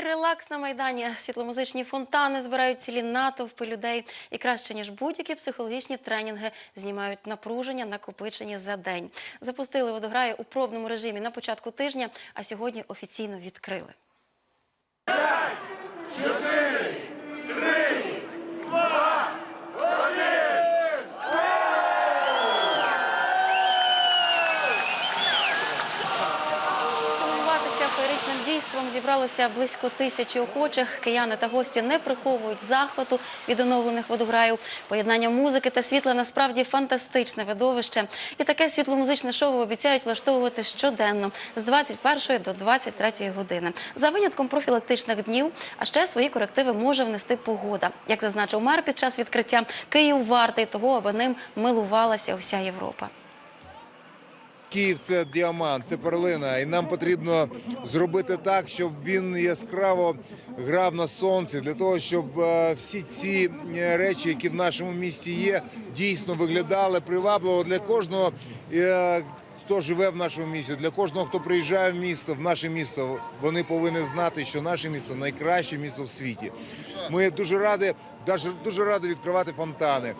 Релакс на майдані. Світломузичні фонтани збирають цілі натовпи людей і краще ніж будь-які психологічні тренінги знімають напруження, накопичені за день. Запустили водограї у пробному режимі на початку тижня, а сьогодні офіційно відкрили. Феєричним дійством зібралося близько тисячі охочих. Кияни та гості не приховують захвату від оновлених водограїв. Поєднання музики та світла насправді фантастичне видовище. І таке світломузичне шоу обіцяють влаштовувати щоденно з 21 до 23 години. За винятком профілактичних днів, а ще свої корективи може внести погода. Як зазначив мер під час відкриття, Київ вартий того, аби ним милувалася вся Європа. Київ це діамант, це перлина, і нам потрібно зробити так, щоб він яскраво грав на сонці, для того, щоб е, всі ці е, речі, які в нашому місті є, дійсно виглядали привабливо для кожного. е, Хто живе в нашому місті, для кожного, хто приїжджає в місто, в наше місто, вони повинні знати, що наше місто найкраще місто в світі. Ми дуже раді, дуже раді відкривати фонтани.